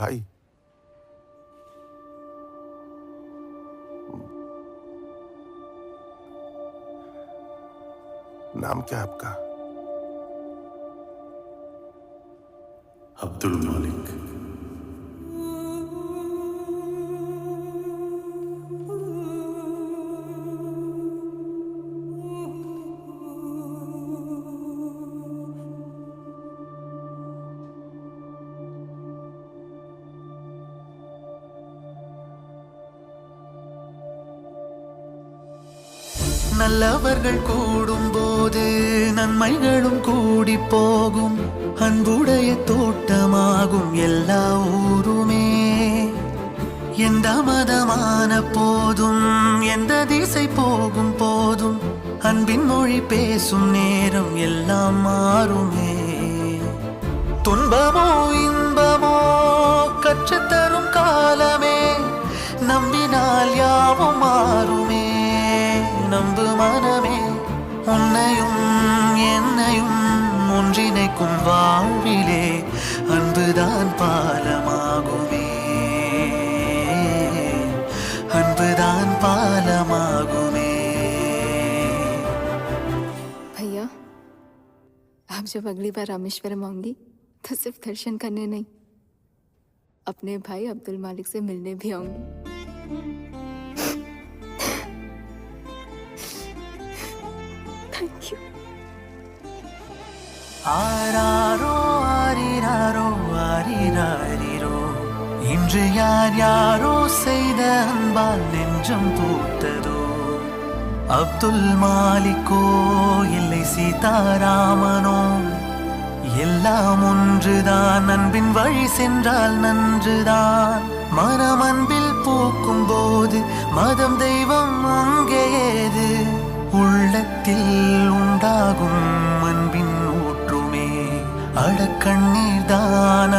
भाई। नाम क्या आपका? अब्दुल मालिक। நல்லவர்கள் கூடும் போது நன்மைகளும் கூடி போகும். அன்புடைய தோட்டமாகும் எல்லா ஊருமே. எந்த மதமான போதும் எந்த திசை போகும் போதும் அன்பின் மொழி பேசும் நேரம் எல்லாம் மாறுமே. துன்பமோ இன்பமோ கற்றுத்தரும் காலமே. நம்பினால் யாவும் மாறும். भैया आप जब अगली बार रामेश्वरम आऊँगी तो सिर्फ़ दर्शन करने नहीं अपने भाई अब्दुल मालिक से मिलने भी आऊँगी थैंक यू आरा இன்று யார் யாரோ செய்த அன்பால் நெஞ்சம் பூத்ததோ அப்துல் மாலிக்கோ இல்லை சீதாராமனோ எல்லாம் ஒன்றுதான் அன்பின் வழி சென்றால் நன்றுதான் மனம் அன்பில் பூக்கும் போது மதம் தெய்வம் அங்கே ஏது உள்ளத்தில் உண்டாகும் அன்பின் ஊற்றுமே அடக்கண்ணீர் தான்